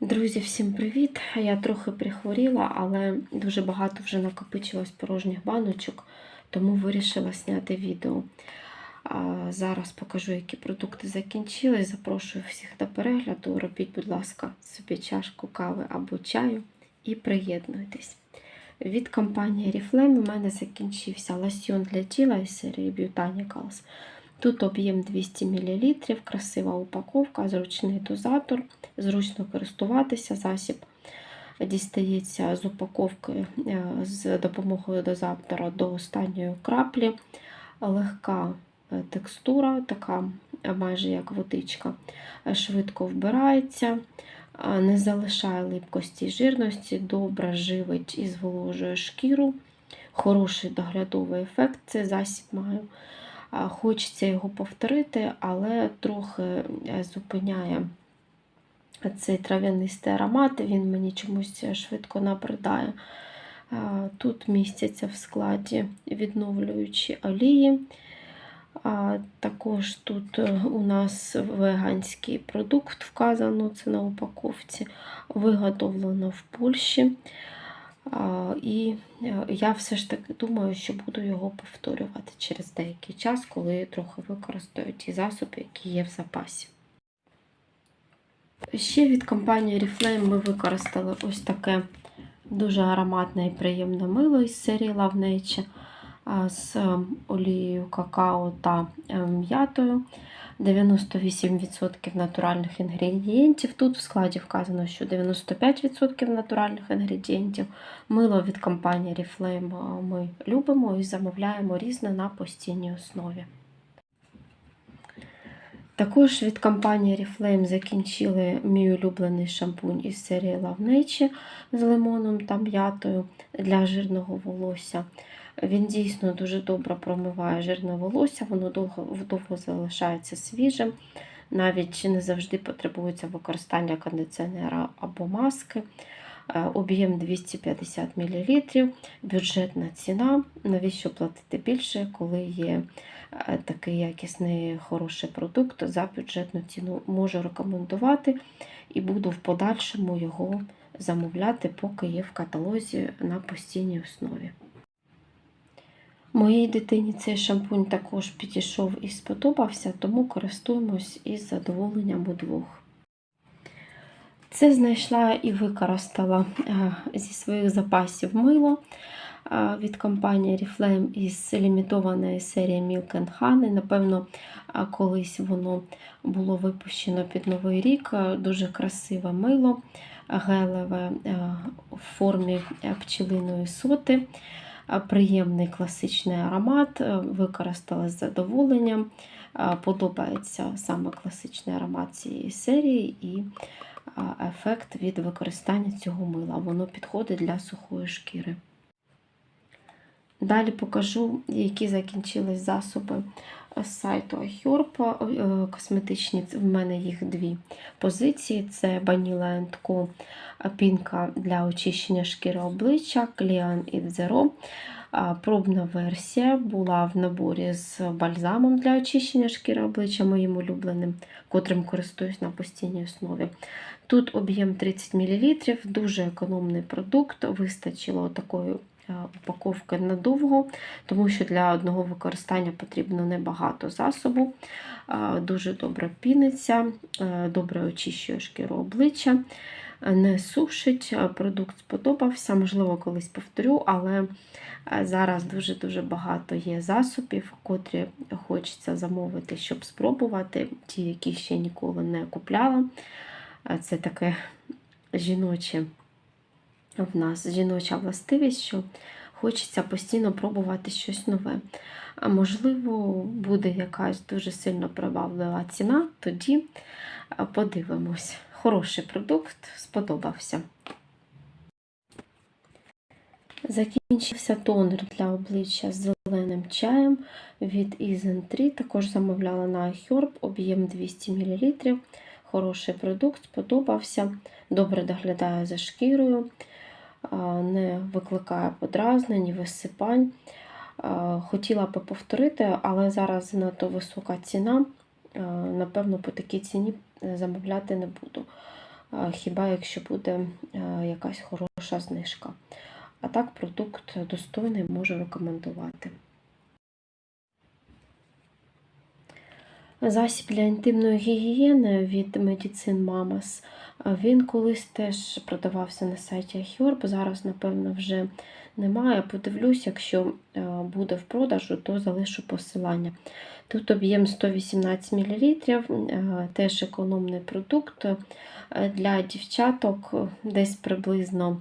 Друзі, всім привіт! Я трохи прихворіла, але дуже багато вже накопичилось порожніх баночок, тому вирішила зняти відео. Зараз покажу, які продукти закінчились. Запрошую всіх до перегляду. Робіть, будь ласка, собі чашку кави або чаю і приєднуйтесь. Від компанії Oriflame у мене закінчився лосьйон для тіла із серії Botanicals. Тут об'єм 200 мл, красива упаковка, зручний дозатор, зручно користуватися, засіб дістається з упаковки е, з допомогою дозатора до останньої краплі. Легка е, текстура, така е, майже як водичка, швидко вбирається, не залишає липкості і жирності, добре живить і зволожує шкіру. Хороший доглядовий ефект цей засіб має. Хочеться його повторити, але трохи е, зупиняє цей трав'янистий аромат, він мені чомусь швидко набридає. Тут містяться в складі відновлюючі олії. Також тут е, у нас веганський продукт вказано, це на упаковці, виготовлено в Польщі. І е, я все ж таки думаю, що буду його повторювати через деякий час, коли трохи використаю ті засоби, які є в запасі. Ще від компанії Oriflame ми використали ось таке дуже ароматне і приємне мило із серії Love Nature з олією какао та е, м'ятою. 98% натуральних інгредієнтів. Тут в складі вказано, що 95% натуральних інгредієнтів. Мило від компанії Oriflame ми любимо і замовляємо різне на постійній основі. Також від компанії Oriflame закінчили мій улюблений шампунь із серії Love Nature з лимоном та м'ятою для жирного волосся. Він дійсно дуже добре промиває жирне волосся, воно довго довго залишається свіжим. Навіть не завжди потребується використання кондиціонера або маски. Е, об'єм 250 мл, бюджетна ціна. Навіщо платити більше, коли є е, такий якісний хороший продукт за бюджетну ціну можу рекомендувати і буду в подальшому його замовляти, поки є в каталозі на постійній основі. Моїй дитині цей шампунь також підійшов і сподобався, тому користуємось із задоволенням удвох. Це знайшла і використала е, зі своїх запасів мило е, від компанії Oriflame із лімітованої серії Milk and Honey. Напевно, е, колись воно було випущено під Новий рік. Дуже красиве мило, гелеве в формі пчелиної соти приємний класичний аромат, використала з задоволенням. Подобається саме класичний аромат цієї серії і ефект від використання цього мила. Воно підходить для сухої шкіри. Далі покажу, які закінчились засоби з сайту iHerb. Е, косметичні, в мене їх дві позиції: це Vanilla Co. пінка для очищення шкіри обличчя, Clean It Zero. Пробна версія була в наборі з бальзамом для очищення шкіри обличчя, моїм улюбленим, котрим користуюсь на постійній основі. Тут об'єм 30 мл, дуже економний продукт, вистачило такої упаковки надовго, тому що для одного використання потрібно небагато засобу. Дуже добре піниться, добре очищує шкіру обличчя, не сушить. Продукт сподобався, можливо, колись повторю, але зараз дуже-дуже багато є засобів, котрі хочеться замовити, щоб спробувати, ті, які ще ніколи не купляла. Це таке жіноче в нас жіноча властивість, що хочеться постійно пробувати щось нове. А можливо, буде якась дуже сильно приваблива ціна, тоді подивимось. Хороший продукт сподобався. Закінчився тонер для обличчя з зеленим чаєм від Eazen 3. Також замовляла на iHerb, об'єм 200 мл. Хороший продукт, сподобався, добре доглядає за шкірою не викликає подразнень, висипань. Хотіла би повторити, але зараз занадто висока ціна. Напевно, по такій ціні замовляти не буду. е, хіба якщо буде е, якась хороша знижка. А так, продукт достойний, можу рекомендувати. Засіб для інтимної гігієни від Medicine Mamas. Він колись теж продавався на сайті iHerb, зараз, напевно, вже немає. Подивлюсь, якщо е, буде в продажу, то залишу посилання. Тут об'єм 118 мл, е, теж економний продукт е, для дівчаток десь приблизно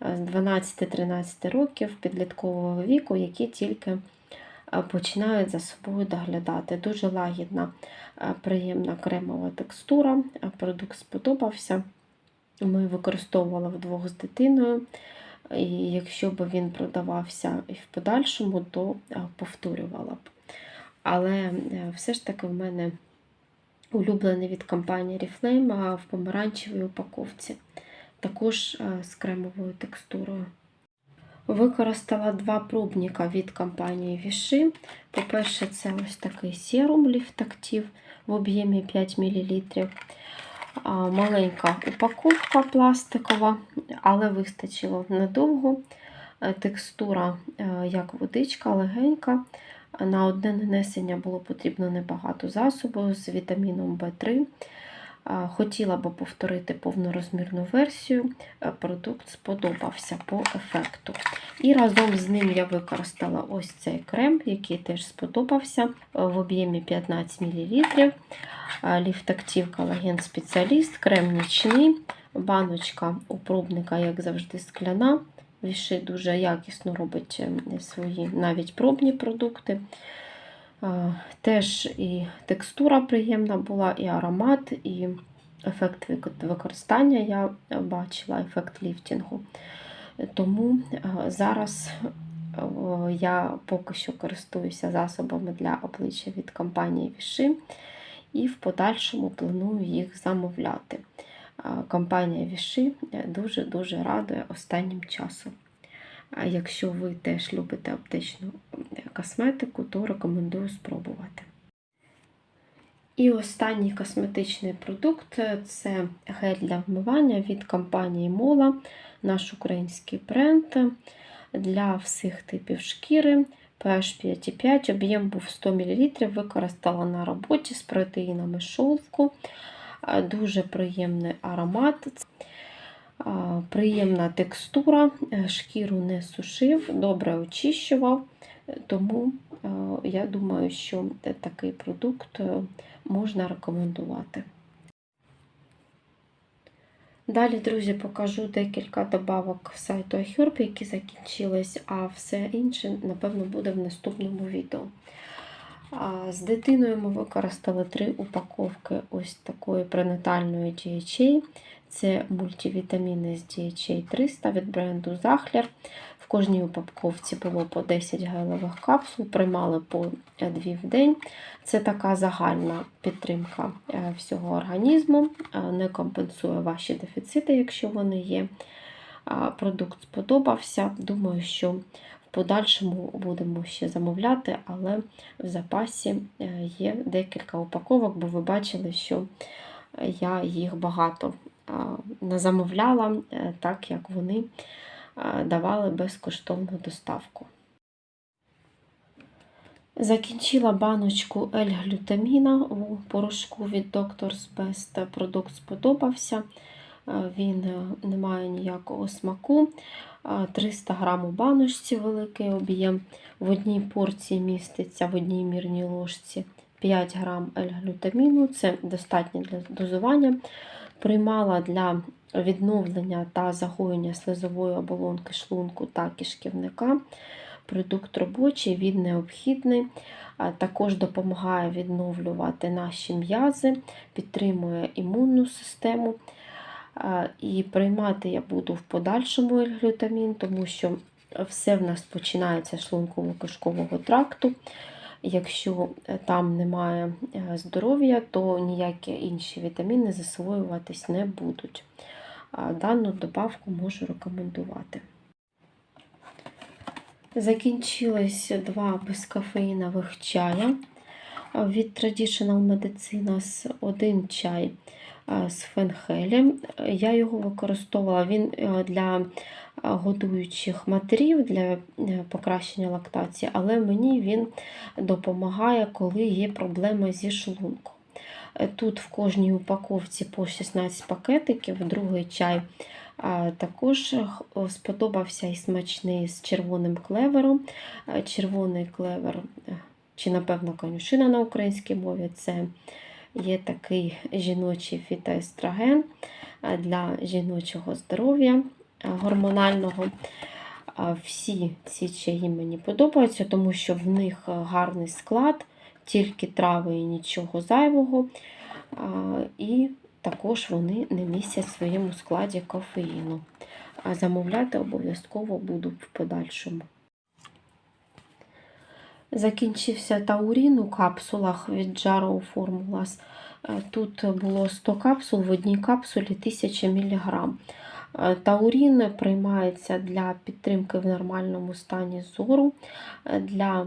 з 12-13 років підліткового віку, які тільки починають за собою доглядати. Дуже лагідна, приємна кремова текстура. Продукт сподобався. Ми використовували вдвох з дитиною. І якщо б він продавався і в подальшому, то повторювала б. Але е, все ж таки в мене улюблений від компанії Reflame в помаранчевій упаковці, також з кремовою текстурою. Використала два пробника від компанії Віши. По-перше, це ось такий серум ліфтактив в об'ємі 5 мл. Маленька упаковка пластикова, але вистачило недовго. Е, Текстура, е, як водичка, легенька. На одне нанесення було потрібно небагато засобу з вітаміном В3. Хотіла би повторити повнорозмірну версію, е, продукт сподобався по ефекту. І разом з ним я використала ось цей крем, який теж сподобався е, в об'ємі 15 мл. Ліфтактив колаген спеціаліст, крем нічний, баночка у пробника, як завжди, скляна. Віши дуже якісно робить е, свої навіть пробні продукти. Теж і текстура приємна була, і аромат, і ефект використання я бачила, ефект ліфтінгу. Тому зараз я поки що користуюся засобами для обличчя від компанії Віши і в подальшому планую їх замовляти. Компанія Віши дуже-дуже радує останнім часом. А якщо ви теж любите аптечну косметику, то рекомендую спробувати. І останній косметичний продукт це гель для вмивання від компанії Мола, наш український бренд для всіх типів шкіри. pH 5,5, об'єм був 100 мл, використала на роботі з протеїнами шовку. Дуже приємний аромат. Приємна текстура, е, шкіру не сушив, добре очищував, тому е, я думаю, що такий продукт е, можна рекомендувати. Далі, друзі, покажу декілька добавок в сайту iHerb, які закінчились, а все інше, напевно, буде в наступному відео. З дитиною ми використали три упаковки ось такої пренатальної DHA. Це мультивітаміни з DHA 300 від бренду Захлер. В кожній упаковці було по 10 гелевих капсул, приймали по 2 в день. Це така загальна підтримка е, всього організму, е, не компенсує ваші дефіцити, якщо вони є. Продукт сподобався. Думаю, що в подальшому будемо ще замовляти, але в запасі е, є декілька упаковок, бо ви бачили, що я їх багато замовляла, так як вони давали безкоштовну доставку. Закінчила баночку L-глютаміна у порошку від Doctor's Best. Продукт сподобався, він е, не має ніякого смаку. 300 грам у баночці великий об'єм. В одній порції міститься в одній мірній ложці 5 грам L-глютаміну, це достатньо для дозування. Приймала для відновлення та загоєння слизової оболонки шлунку та кишківника. Продукт робочий, він необхідний, також допомагає відновлювати наші м'язи, підтримує імунну систему. І приймати я буду в подальшому глютамін, тому що все в нас починається з шлунково-кишкового тракту. Якщо е, там немає е, здоров'я, то ніякі інші вітаміни засвоюватись не будуть. Дану добавку можу рекомендувати. Закінчились два безкофеїнових чая від Traditional Medicines. Один чай з фенхелем. Я його використовувала він е, для е, годуючих матерів для е, покращення лактації, але мені він допомагає, коли є проблеми зі шлунком. Е, Тут в кожній упаковці по 16 пакетиків, другий чай. Також е, сподобався і смачний з червоним клевером. Е, Червоний клевер, е, чи, напевно, конюшина на українській мові, це є такий жіночий фітоестроген е, для жіночого здоров'я е, гормонального. Всі ці чаї мені подобаються, тому що в них е, гарний склад, тільки трави і нічого зайвого. І також вони не містять в своєму складі кофеїну. Замовляти обов'язково буду в подальшому. Закінчився таурін у капсулах від Jarrow Formulas. Е, Тут було 100 капсул, в одній капсулі 1000 мг. Е, Таурін приймається для підтримки в нормальному стані зору, е, для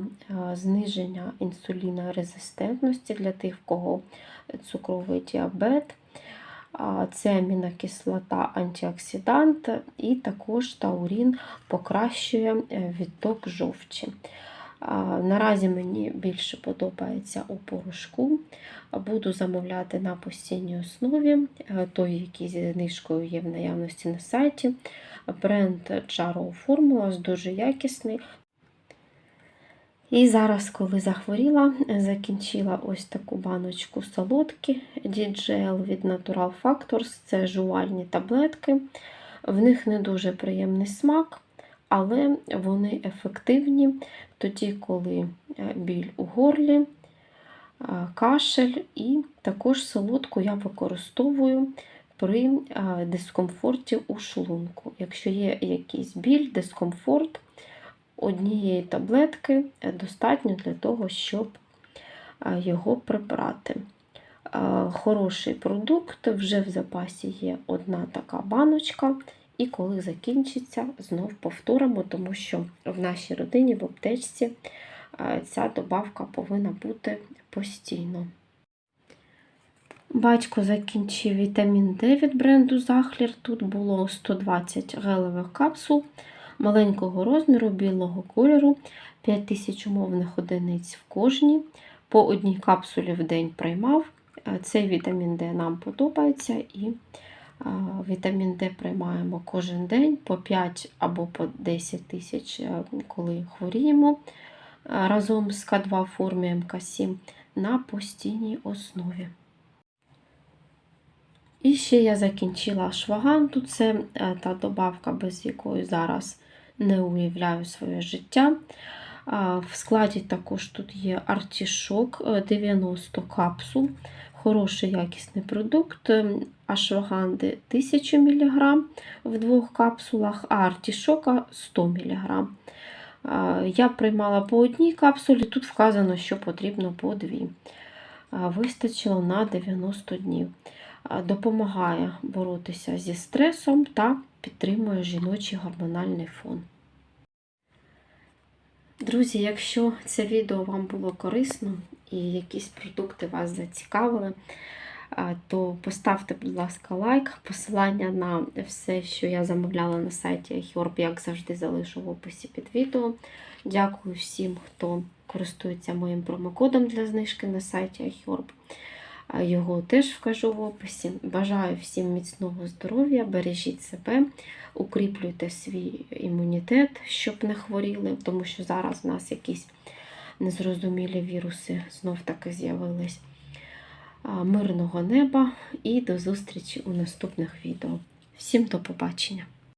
зниження інсулінорезистентності для тих, в кого цукровий діабет. Це амінокислота антиоксидант, і також таурін покращує відток жовчі. Наразі мені більше подобається у порошку. Буду замовляти на постійній основі, е, той, який зі знижкою є в наявності на сайті. Бренд Jarrow Formulas дуже якісний. І зараз, коли захворіла, закінчила ось таку баночку солодкі DGL від Natural Factors. Це жувальні таблетки. В них не дуже приємний смак, але вони ефективні тоді, коли е, біль у горлі, е, кашель, і також солодку я використовую при е, дискомфорті у шлунку. Якщо є якийсь біль, дискомфорт, однієї таблетки достатньо для того, щоб його прибрати. Хороший продукт, вже в запасі є одна така баночка, і коли закінчиться, знов повторимо, тому що в нашій родині в аптечці е, ця добавка повинна бути постійно. Батько закінчив вітамін Д від бренду Захлір. Тут було 120 гелевих капсул маленького розміру, білого кольору, 5000 умовних одиниць в кожній. По одній капсулі в день приймав. Е, Цей вітамін Д нам подобається і вітамін Д приймаємо кожен день по 5 або по 10 тисяч, е, коли хворіємо е, разом з К2 в формі МК7 на постійній основі. І ще я закінчила шваганту. Це е, та добавка, без якої зараз не уявляю своє життя. В складі також тут є артішок е, 90 капсул. Хороший якісний продукт. Ем, Ашваганди 1000 мг в двох капсулах, а артішока 100 мг. Я приймала по одній капсулі, тут вказано, що потрібно по дві. Вистачило на 90 днів допомагає боротися зі стресом та підтримує жіночий гормональний фон. Друзі, якщо це відео вам було корисно і якісь продукти вас зацікавили, то поставте, будь ласка, лайк. Посилання на все, що я замовляла на сайті iHerb, як завжди, залишу в описі під відео. Дякую всім, хто користується моїм промокодом для знижки на сайті iHerb. Його теж вкажу в описі. Бажаю всім міцного здоров'я, бережіть себе, укріплюйте свій імунітет, щоб не хворіли, тому що зараз в нас якісь незрозумілі віруси знов таки з'явились. Мирного неба і до зустрічі у наступних відео. Всім до побачення!